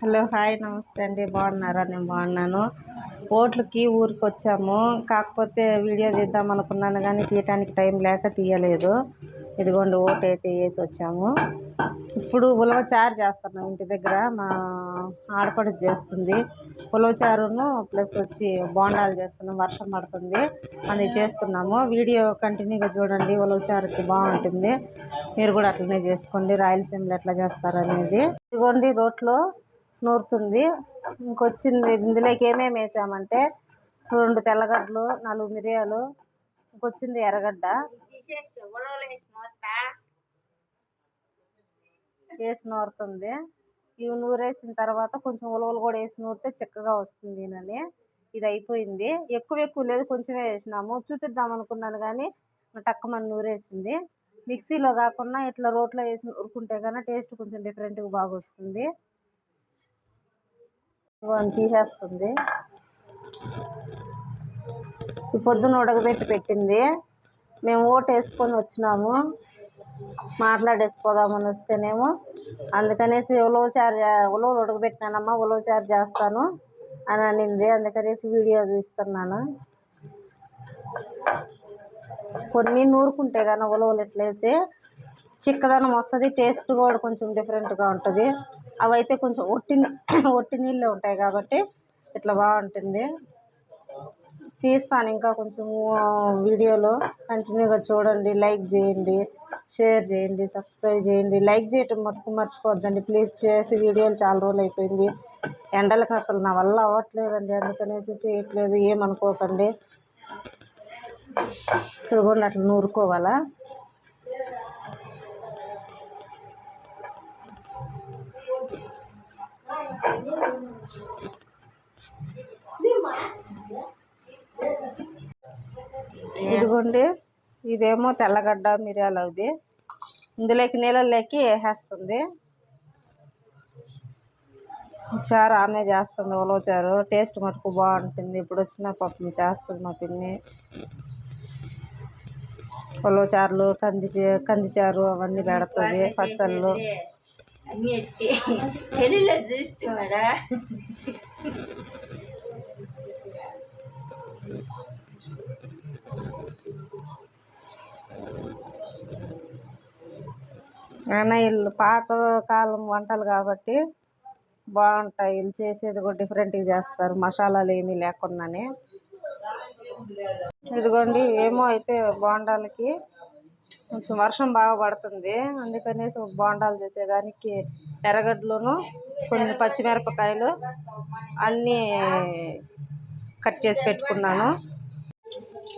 Hello hi నమస్తే అండి. బాగున్నారా? నేను బాగున్నాను. ఓట్లకి ఊరికి వచ్చాము కాకపోతే వీడియో తీద్దాం అనుకున్నాను కానీ తీయటానికి టైం లేక తీయలేదు. ఇదిగోండి ఓటు అయితే వేసి వచ్చాము. ఇప్పుడు ఉలవ చారు చేస్తున్నాం ఇంటి దగ్గర. మా ఆడపడుచు చేస్తుంది. ఉలవ చారును ప్లస్ వచ్చి బోండాలు చేస్తున్నాం. వర్షం పడుతుంది అది చేస్తున్నాము. వీడియో కంటిన్యూగా చూడండి. ఉలవచారుకి బాగుంటుంది. మీరు కూడా అట్లనే చేసుకోండి. రాయలసీమలో ఎట్లా చేస్తారనేది ఇదిగోండి రోట్లో నూరుతుంది. ఇంకొచ్చింది ఇందులోకి ఏమేమి వేసామంటే రెండు తెల్లగడ్డలు నాలుగు మిరియాలు ఇంకొచ్చింది ఎర్రగడ్డ. వేసి నూరుతుంది. ఇవి నూరేసిన తర్వాత కొంచెం ఉలవలు కూడా వేసి నూరితే చిక్కగా వస్తుంది అని ఇది అయిపోయింది. ఎక్కువ ఎక్కువ లేదు కొంచెమే వేసినాము. చూపిద్దాం అనుకున్నాను కానీ టక్కమని నూరేసింది. మిక్సీలో కాకుండా ఇట్లా రోట్లో వేసి నూరుకుంటే కన్నా టేస్ట్ కొంచెం డిఫరెంట్గా బాగా వస్తుంది అని తీసేస్తుంది. ఈ పొద్దున ఉడకబెట్టి పెట్టింది. మేము ఓటు వేసుకొని వచ్చినాము. మాట్లాడేసిపోదామని వస్తేనేమో. అందుకనేసి ఉలవచారు ఉలవలు ఉడకబెట్టినానమ్మా ఉలవచారు చేస్తాను అని అనింది. అందుకనేసి వీడియో తీస్తున్నాను. కొన్ని నూరుకుంటే కానీ ఉలవలు ఎట్లేసి. చిక్కదనం వస్తుంది టేస్ట్ కూడా కొంచెం డిఫరెంట్గా ఉంటుంది. అవైతే కొంచెం ఒట్టి ఒట్టి నీళ్ళే ఉంటాయి కాబట్టి ఇట్లా బాగుంటుంది. తీస్తాను ఇంకా కొంచెం వీడియోలో. కంటిన్యూగా చూడండి లైక్ చేయండి షేర్ చేయండి సబ్స్క్రైబ్ చేయండి. లైక్ చేయటం మటుకు మర్చిపోవద్దండి. ప్లీజ్ చేసి వీడియోలు చాలా రోజులు అయిపోయింది. ఎండలకు అసలు నా వల్ల అవ్వట్లేదండి. అందుకనేసి చేయట్లేదు ఏమనుకోకండి. ఇదిగోండి అట్లా నూరుకోవాలా? ఇదిగోండి ఇదేమో తెల్లగడ్డ మిరియాలు అవుది ఇందులోకి నీళ్ళలోకి వేసేస్తుంది. చారు ఆమె చేస్తుంది ఉలవ చారు. టేస్ట్ మటుకు బాగుంటుంది. ఇప్పుడు వచ్చిన పప్పు చేస్తుంది మా పిన్ని. ఉలవ చారులు కంది కంది చారు అవన్నీ పెడుతుంది పచ్చళ్ళు. చూస్తున్నాడా అయినా వీళ్ళు పాత కాలం వంటలు కాబట్టి బాగుంటాయి. వీళ్ళు చేసేది కూడా డిఫరెంట్గా చేస్తారు. మసాలాలు ఏమీ లేకుండానే. ఇదిగోండి ఏమో అయితే బోండాలకి కొంచెం వర్షం బాగా పడుతుంది. అందుకనేసి బోండాలు చేసేదానికి ఎర్రగడ్డలును కొన్ని పచ్చిమిరపకాయలు అన్నీ కట్ చేసి పెట్టుకున్నాను.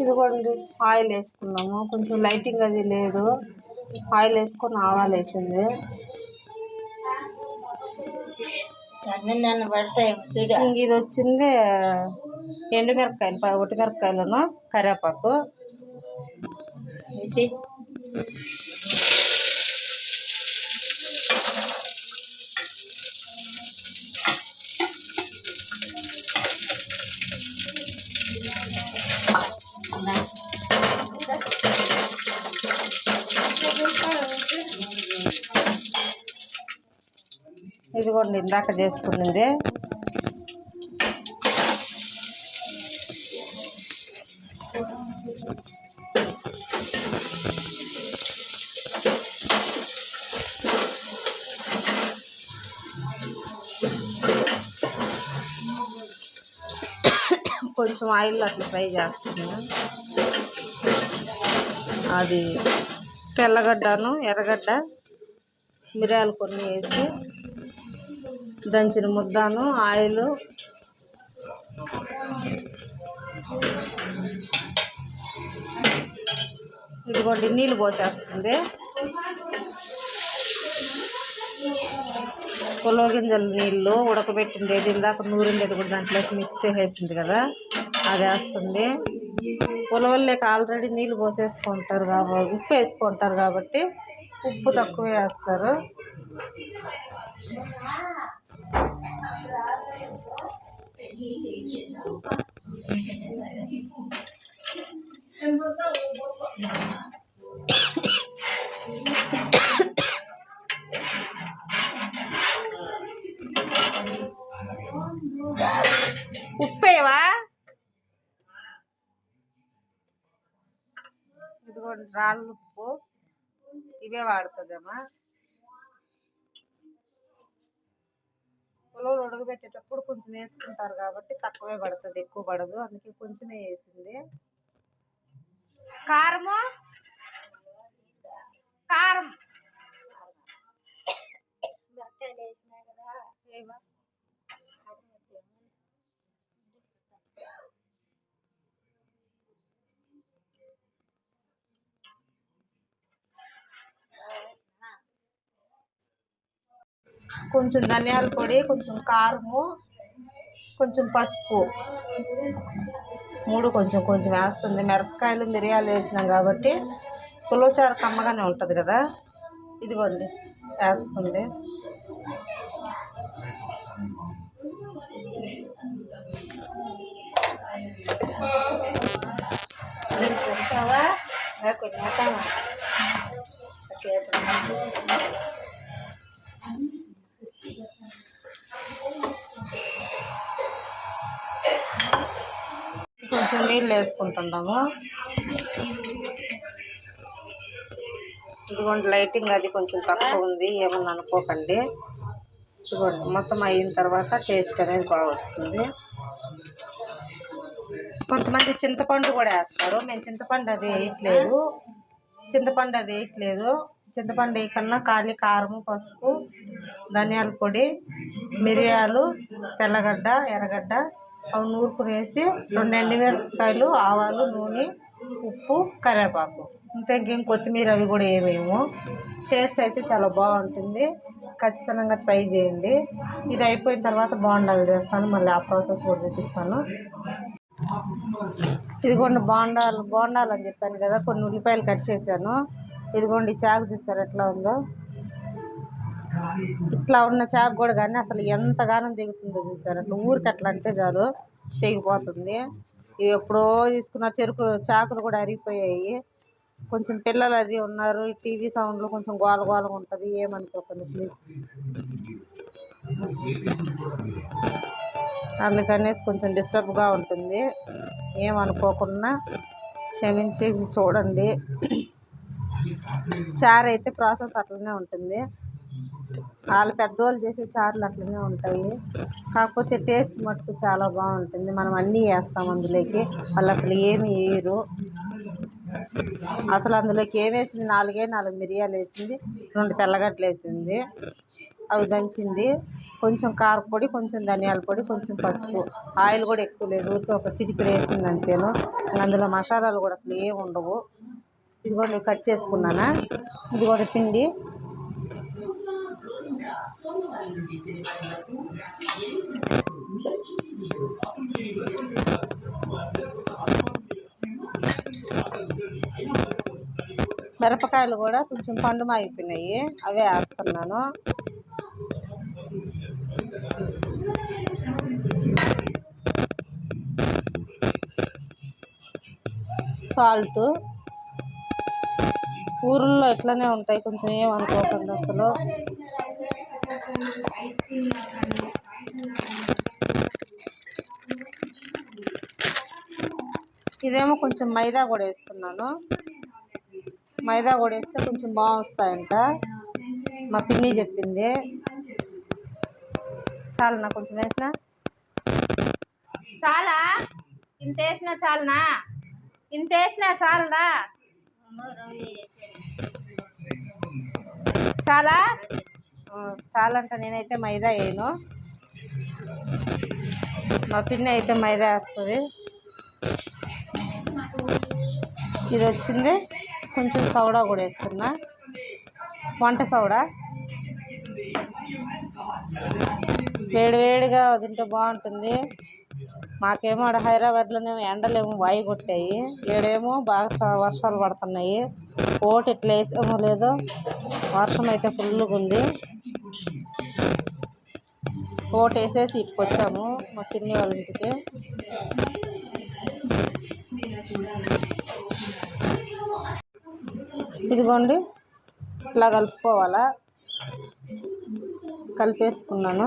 ఇదిగోండి ఆయిల్ వేసుకున్నాము. కొంచెం లైటింగ్ అది లేదు. ఆయిల్ వేసుకొని ఆవాలు వేసింది. ఇది వచ్చింది ఎండుమిరపకాయలు ప- ఒట్టి మిరపకాయలను కరివేపాకు ఇదిగోండి ఇందాక చేసుకున్నది. కొంచెం ఆయిల్ అట్లా ఫ్రై చేస్తున్నా. అది తెల్లగడ్డను ఎర్రగడ్డ మిరియాలు కొన్ని వేసి దంచిన ముద్దను ఆయిల్ ఇదిగోండి నీళ్ళు పోసేస్తుంది. పొలవ గింజల నీళ్ళు ఉడకబెట్టిండేది ఇందాక నూరిండేది కూడా దాంట్లోకి మిక్స్ చేసేసింది కదా అది వేస్తుంది. ఉలవల్లోకి ఆల్రెడీ నీళ్ళు పోసేసుకుంటారు కాబట్టి ఉప్పు వేసుకుంటారు కాబట్టి ఉప్పు తక్కువ వేస్తారు. ఉప్పు ఇవే వాడుతుందమ్మా. ఉలవలు ఉడకబెట్టేటప్పుడు కొంచెం వేసుకుంటారు కాబట్టి తక్కువే పడుతుంది ఎక్కువ పడదు. అందుకే కొంచెమే వేసింది. కారము? కారం. కొంచెం ధనియాల పొడి కొంచెం కారము కొంచెం పసుపు. మూడు కొంచెం కొంచెం వేస్తుంది. మిరపకాయలు మిరియాలు వేసినాం కాబట్టి పులోచారు కమ్మగానే ఉంటుంది కదా? ఇదిగోండి వేస్తుంది. కొంచెం నీళ్ళు వేసుకుంటున్నాము ఇదిగోండి లైటింగ్ అది కొంచెం తక్కువ ఉంది ఏమన్నా అనుకోకండి. ఇదిగోండి మొత్తం అయిన తర్వాత టేస్ట్ అనేది బాగా వస్తుంది. కొంతమంది చింతపండు కూడా వేస్తారు. మేము చింతపండు అది వేయట్లేదు. చింతపండు అది వేయట్లేదు. చింతపండు వేయకన్నా ఖాళీ కారం పసుపు ధనియాల పొడి మిరియాలు తెల్లగడ్డ ఎర్రగడ్డ అవి నూరుకునేసి రెండు ఎండుమిరపకాయలు ఆవాలు నూనె ఉప్పు కరివేపాకు. ఇంకా ఇంకేం కొత్తిమీర అవి కూడా ఏమేమో. టేస్ట్ అయితే చాలా బాగుంటుంది. ఖచ్చితంగా ట్రై చేయండి. ఇది అయిపోయిన తర్వాత బోండాలు చేస్తాను మళ్ళీ ఆ ప్రాసెస్ కూడా చూపిస్తాను. ఇదిగోండి బోండాలు బోండాలు అని చెప్పాను కదా కొన్ని ఉల్లిపాయలు కట్ చేశాను. ఇదిగోండి చాకు చూసారు ఎట్లా ఉందో? ఇట్లా ఉన్న చాకు కూడా కానీ అసలు ఎంతగానో దిగుతుందో చూసారు? అట్లా ఊరికి అట్లా అంటే చాలు తెగిపోతుంది. ఇవి ఎప్పుడో తీసుకున్న చెరుకు చాకులు కూడా అరిగిపోయాయి. కొంచెం పిల్లలు అది ఉన్నారు టీవీ సౌండ్లు కొంచెం గోల గోలగా ఉంటుంది ఏమనుకోకండి ప్లీజ్ అందుకనేసి కొంచెం డిస్టర్బ్గా ఉంటుంది. ఏమనుకోకుండా క్షమించి చూడండి. చారు అయితే ప్రాసెస్ అట్లనే ఉంటుంది. వాళ్ళు పెద్దవాళ్ళు చేసే చారులు అట్లనే ఉంటాయి. కాకపోతే టేస్ట్ మటుకు చాలా బాగుంటుంది. మనం అన్నీ వేస్తాం అందులోకి. వాళ్ళు అసలు ఏమి వేయరు. అసలు అందులోకి ఏం వేసింది? నాలుగే నాలుగు మిరియాలు వేసింది. రెండు తెల్లగడ్డలు వేసింది. అవి దంచింది. కొంచెం కారపొడి కొంచెం ధనియాల పొడి కొంచెం పసుపు. ఆయిల్ కూడా ఎక్కువ లేదు. ఊరికే ఒక చిటికెడు వేసింది అంతేను. అందులో మసాలాలు కూడా అసలు ఏమి ఉండవు. ఇదిగోండి నేను కట్ చేసుకున్నానా? ఇదిగోండి పిండి. మిరపకాయలు కూడా కొంచెం పండు మాగిపోయినాయి. అవే వేస్తున్నాను. సాల్ట్. ఊర్లో ఇట్లనే ఉంటాయి కొంచెం ఏమనుకోకుండా అసలు. ఇదేమో కొంచెం మైదా కూడా వేస్తున్నాను. మైదా కూడా వేస్తే కొంచెం బాగా వస్తాయంట మా పిన్ని చెప్పింది. చాలనా కొంచెం వేసిన? చాలా? ఇంత వేసినా చాలనా? ఇంత వేసినా చాలనా చాలా? ఆ, చాలంట నేనైతే మైదా వేయను. మా పిన్ని అయితే మైదా వేస్తుంది. ఇది వచ్చింది. కొంచెం సౌడా కూడా వేస్తున్నా. వంట సౌడా? వేడి వేడిగా తింటే బాగుంటుంది. మాకేమో ఆడ హైదరాబాద్లోనేమో ఎండలేమో వాయి కొట్టాయి. ఈడేమో బాగా వర్షాలు పడుతున్నాయి. ఓటు ఇట్లా వేసామో లేదో వర్షం అయితే ఫుల్గా ఉంది ఓటు వేసేసి ఇటుకు వచ్చాము మా పిన్ని వాళ్ళ ఇంటికి. ఇదిగోండి ఇట్లా కలుపుకోవాలా? కలిపేసుకున్నాను.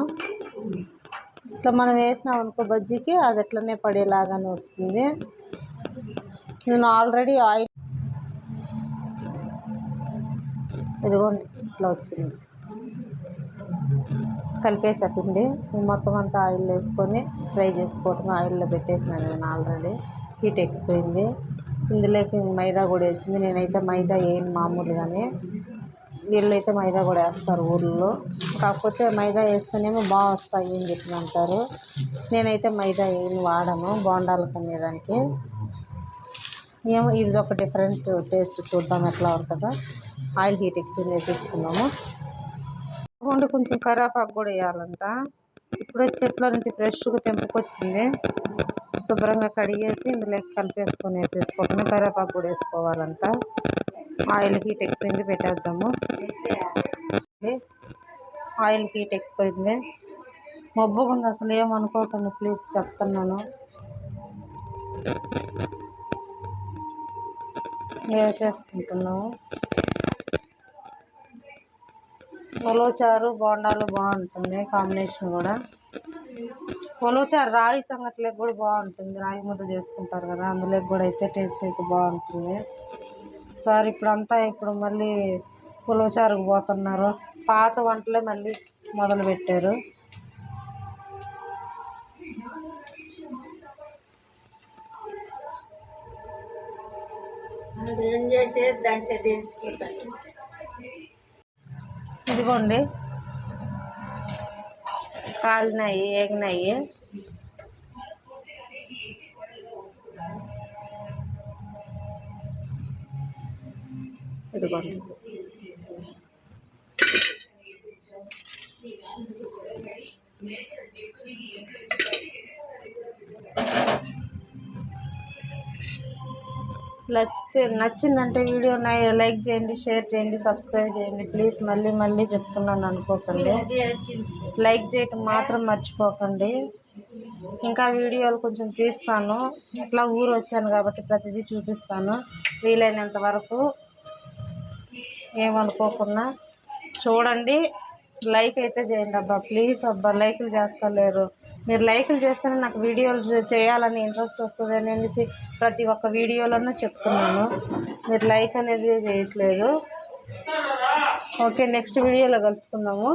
ఇట్లా మనం వేసినాం అనుకో బజ్జీకి అది ఎట్లనే పడేలాగానే వస్తుంది. నేను ఆల్రెడీ ఆయిల్ ఇదిగోండి ఇట్లా వచ్చింది. కలిపేసా పిండి మొత్తం అంతా ఆయిల్ వేసుకొని ఫ్రై చేసుకోవటం ఆయిల్లో పెట్టేసినాను నేను ఆల్రెడీ. హీట్ ఎక్కిపోయింది. ఇందులోకి మైదా కూడా వేసింది. నేనైతే మైదా వేయను మామూలుగానే వీళ్ళైతే మైదా కూడా వేస్తారు ఊర్లో. కాకపోతే మైదా వేస్తేనేమో బాగా వస్తాయి అని చెప్పి అంటారు. నేనైతే మైదా ఏమి వాడను బోండాలు కనేదానికి ఏమో ఇది ఒక డిఫరెంట్ టేస్ట్ చూద్దాం ఎట్లా ఉంటుందో. ఆయిల్ హీట్ ఎక్కువ తీసుకున్నాము గుండు కొంచెం కరివేపాకు కూడా వేయాలంట. ఇప్పుడే చెట్లో నుంచి ఫ్రెష్గా తెంపుకొచ్చింది. శుభ్రంగా కడిగేసి ఇందులో కలిపేసుకొని వేసేసుకోవటం కరివేపాకు కూడా వేసుకోవాలంట. ఆయిల్ హీట్ ఎక్కిపోయింది పెట్టేద్దాము. ఆయిల్ హీట్ ఎక్కిపోయింది. మబ్బుగా ఉంది అసలు ఏమనుకోకండి ప్లీజ్ చెప్తున్నాను. వేసేసుకుంటున్నాము. ఉలవచారు బోండాలు బాగుంటుంది కాంబినేషన్ కూడా. ఉలవచారు రాగి సంగట్లోకి కూడా బాగుంటుంది. రాగి ముద్ద చేసుకుంటారు కదా అందులోకి కూడా అయితే టేస్ట్ అయితే బాగుంటుంది. సార్ ఇప్పుడు అంతా ఇప్పుడు మళ్ళీ ఉలవచారుకు పోతున్నారు. పాత వంటలే మళ్ళీ మొదలు పెట్టారు. ఏం చేసేది? దాంట్లో తెలిసిపోతాడు ఇదిగోండి. కాలినాయి ఏగినాయి ఇదిగోండి. నచ్చితే నచ్చిందంటే వీడియో లైక్ చేయండి షేర్ చేయండి సబ్స్క్రైబ్ చేయండి. ప్లీజ్ మళ్ళీ మళ్ళీ చెప్తున్నాను అనుకోకండి. లైక్ చేయటం మాత్రం మర్చిపోకండి. ఇంకా వీడియోలు కొంచెం తీస్తాను. ఇట్లా ఊరు వచ్చాను కాబట్టి ప్రతిదీ చూపిస్తాను. వీలైనంత వరకు ఏమనుకోకుండా చూడండి. లైక్ అయితే చేయండి అబ్బా. ప్లీజ్ అబ్బా లైకులు చేస్తలేరు. మీరు లైక్లు చేస్తేనే నాకు వీడియోలు చేయాలని ఇంట్రెస్ట్ వస్తుంది అనేసి ప్రతి ఒక్క వీడియోలోనూ చెప్తున్నాను. మీరు లైక్ అనేది చేయట్లేదు. ఓకే నెక్స్ట్ వీడియోలో కలుసుకుందాము.